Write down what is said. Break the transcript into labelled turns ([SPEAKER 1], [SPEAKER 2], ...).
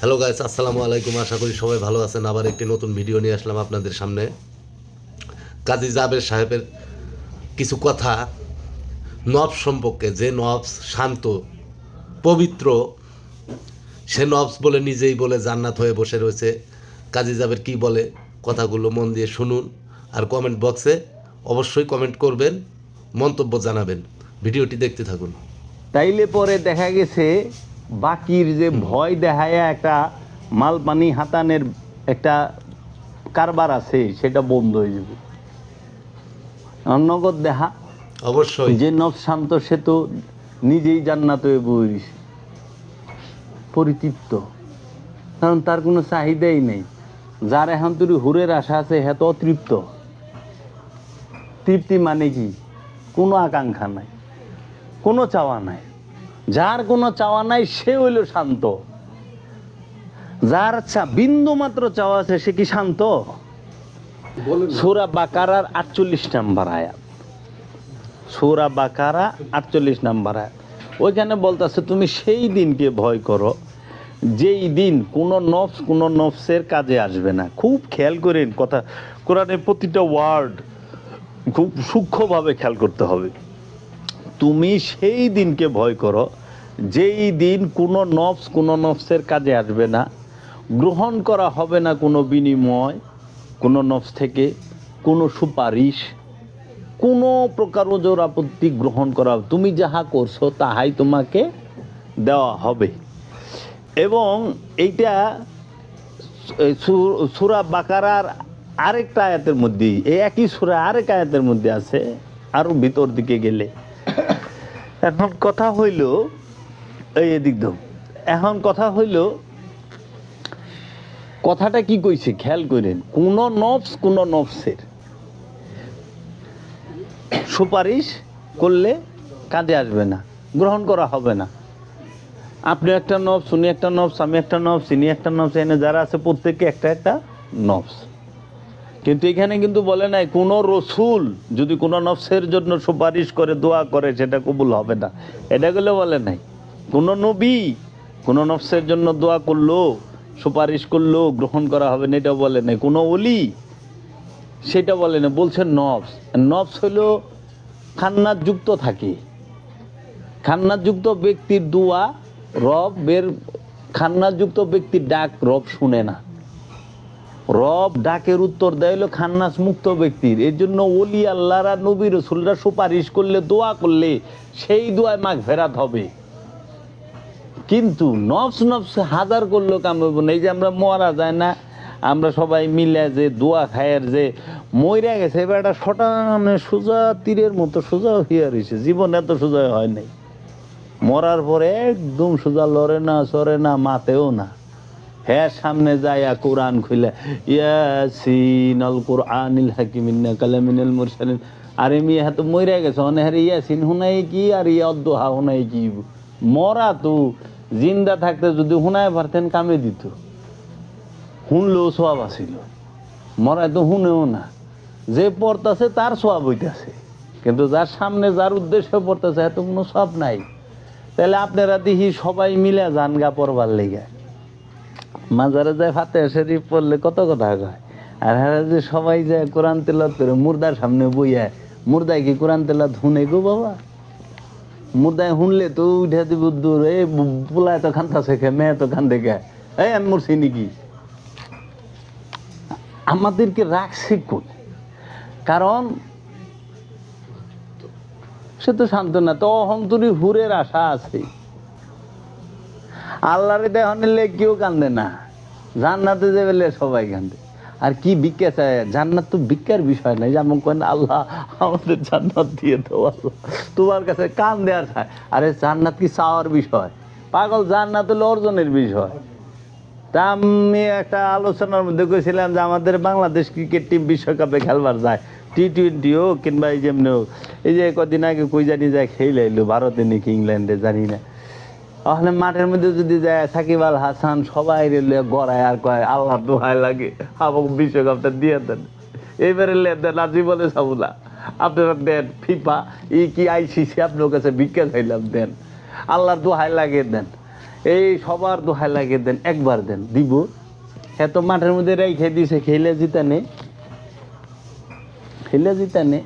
[SPEAKER 1] Hello guys আসসালামু আলাইকুম। আশা করি সবাই ভালো আছেন। আবার একটি নতুন ভিডিও নিয়ে আসলাম আপনাদের সামনে। কাজী জাবের সাহেবের কিছু কথা। নব সম্পর্কে যে নবস শান্ত, পবিত্র, সে নবস বলে নিজেই বলে জান্নাত হয়ে বসে রয়েছে। কাজী জাবের কি বলে? কথাগুলো মন দিয়ে শুনুন আর কমেন্ট বক্সে অবশ্যই কমেন্ট করবেন, মন্তব্য জানাবেন। ভিডিওটি দেখতে থাকুন।
[SPEAKER 2] তাইলে পরে দেখা গেছে বাকির যে ভয় দেখায় একটা মাল পানি হাতানের একটা কারবার আছে সেটা বন্ধ হয়ে যাবে। নগদ দেখা।
[SPEAKER 1] অবশ্যই।
[SPEAKER 2] যে নব শান্ত সে তো নিজেই জান্নাত হয়ে বইস পরিতৃপ্ত। কারণ তার কোনো চাহিদাই নেই। যার এখন তুই হুরের আশা আছে হ্যাঁ তো অতৃপ্ত। তৃপ্তি মানে কি? কোনো আকাঙ্ক্ষা নাই। কোনো চাওয়া নাই। যার কোনো চাওয়া নাই সে হইল শান্ত। যার বিন্দু মাত্র চাওয়া আছে সে কি শান্ত? সুরা বাকারার আটচল্লিশ নাম্বার আয়াত। সুরা বাকারা আটচল্লিশ নাম্বার আয়াত। ওইখানে বলতেছে তুমি সেই দিনকে ভয় করো যেই দিন কোনো নফস কোনো নফসের কাজে আসবে না। খুব খেয়াল করেন কথা কোরআনের প্রতিটা ওয়ার্ড খুব সূক্ষ্মভাবে খেয়াল করতে হবে। তুমি সেই দিনকে ভয় করো, যেই দিন কোনো নফস কোনো নফসের কাজে আসবে না, গ্রহণ করা হবে না কোনো বিনিময়, কোনো নফস থেকে, কোনো সুপারিশ, কোনো প্রকার ওজোর আপত্তি গ্রহণ করা। তুমি যাহা করছ তাহাই তোমাকে দেওয়া হবে এবং এইটা সুরা বাকারার আরেকটা আয়াতের মধ্যেই এই একই সুরা আরেক আয়াতের মধ্যে আছে আরও ভিতর দিকে গেলে এখন কথা হইল, এই এদিক এখন কথা হইল, কথাটা কি কইছে? খেয়াল করেন কোন নফস, কোন নফসের। সুপারিশ করলে কাজে আসবে না, গ্রহণ করা হবে না। আপনি একটা নবস উনি একটা নবস আমি একটা নবস ইনি একটা নবস এনে যারা আছে প্রত্যেকে একটা একটা নবস কিন্তু এখানে কিন্তু বলে নাই, কোনো রসুল যদি কোনো নফসের জন্য সুপারিশ করে, দোয়া করে, সেটা কবুল হবে না। এটা গুলো বলে নাই। কোনো নবী কোনো নফসের জন্য দোয়া করল, সুপারিশ করল, গ্রহণ করা হবে না এটা বলে নাই। কোনো অলি সেটা বলে না বলছে নফস। নফস হলো খান্নাত যুক্ত থাকে। খান্নার যুক্ত ব্যক্তির দোয়া রব বের খান্নাযুক্ত ব্যক্তির ডাক রব শুনে না। রব ডাকের উত্তর দেয়লো খান্নাস মুক্ত ব্যক্তির। এর জন্য ওলি আল্লাহরা, নবী রসুলরা সুপারিশ করলে, দোয়া করলে সেই দোয়ায় মাঘ ফেরাত হবে। কিন্তু নফস নফস হাজার করল কাম না এই যে আমরা মরা যায় না, আমরা সবাই মিলে যে দোয়া খায়ের যে মইরা গেছে, এবার একটা শটানে সোজা তীরের মতো সোজা হইয়া রয়েছে জীবন এত সোজা হয় নাই। মরার পরে একদম সোজা লড়ে না সরে না, মাতেও না। হ্যাঁ সামনে যাইয়া কোরআন খুলে। ইয়াসিন আল কোরআনিল হাকিমিন্না কালামিনাল মুরসালিন। আর এমনি হ্যাঁ তো মইরা গেছে। অনে হ্যাঁ ইয়াসিন হুনাই কি আর ইয়া অদ্দোহা হুনাই কি? মরা তো। জিন্দা থাকতে যদি হুনায় পারতেন, কামে দিত। শুনলেও সোয়াব আসিল মরায় তো শুনেও না। যে পড়তাছে, তার সোয়াব হইতাছে। কিন্তু যার সামনে, যার উদ্দেশ্য পড়তেছে এত কোনো সব নাই। তাহলে আপনারা দেখি সবাই মিলে যান গা পড়বার লেগে। মাজারে যায় ফাতে শরীফ পড়লে কত কথা কয়? আর হ্যাঁ যে সবাই যায় কোরআন তেলাত করে, মুর্দার সামনে বইয়া, মুর্দায় কি কোরআন তেলাত শুনে গো বাবা? মুর্দায় শুনলে তো উঠে দিব দূর এই পোলায় তো খান্তা শেখে, মেয়ে তো খান দেখে এই আমি মরছি নাকি? আমাদেরকে রাখছে কই কারণ সে তো শান্ত না তো অহন্তরী হুরের আশা আছে। আল্লাহরে দেহ নিলে কেউ কান্দে না। জান্নাতে যে বেলে সবাই কান্দে। আর কি ভিক্ষা চায়? জান্নাত তো ভিক্ষার বিষয় নাই যেমন কেন আল্লাহ আমাদের জান্নাত দিয়ে দাও তোমার কাছে কান দেওয়ার চায়। আরে জান্নাত কি চাওয়ার বিষয়? পাগল, জান্নাত হলো অর্জনের বিষয়। তা আমি একটা আলোচনার মধ্যে কইছিলাম যে আমাদের বাংলাদেশ ক্রিকেট টিম বিশ্বকাপে খেলবার যায়। টি টোয়েন্টি হোক কিংবা এই যেমনি হোক। এই যে কদিন আগে কই জানি যায় খেলে এলো ভারতে নাকি ইংল্যান্ডে জানি না। ওখানে মাঠের মধ্যে যদি যায়, সাকিব আল হাসান সবাই রেলে গড়ায় আর কয় আল্লাহ দোহাই লাগে। আমাকে বিশ্বকাপটা দিয়ে দেন। এইবারে লেন দেন আজি বলে সাবুলা। আপনারা দেন ফিফা ই কি আইসিসি আপনার কাছে ভিক্ষা চাইলাম, দেন। আল্লাহর দোহাই লাগে দেন। এই সবার দোহাই লাগিয়ে দেন, একবার দেন, দিব। হ্যাঁ তো মাঠের মধ্যে রেখে দিছে, খেলে জিতা নে। খেলে জিতা নে।